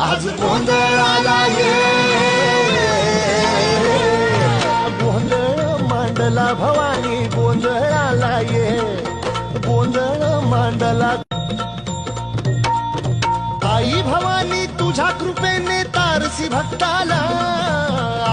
आज गोंधळाला ये. गोंधळ मांडला भवानी गोंधळाला ये. गोंधळ मांडला. आई भवानी तुझ्या कृपेने तारसी भक्ताला.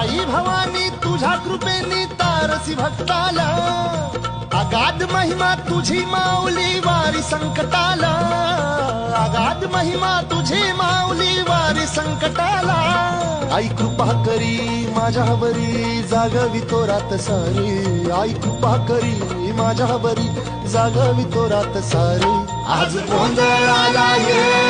आई भवानी तुझ्या कृपेने तारसी भक्ताला. अगाध महिमा तुझी माऊली वारी संकटाला. अगाध महिमा तुझी संकटाला. आई कृपा करी माझ्यावरी जागवी तो रात सारी. आई कृपा करी माझ्यावरी जागवी तो रात सारी. आज गोंधळाला ये.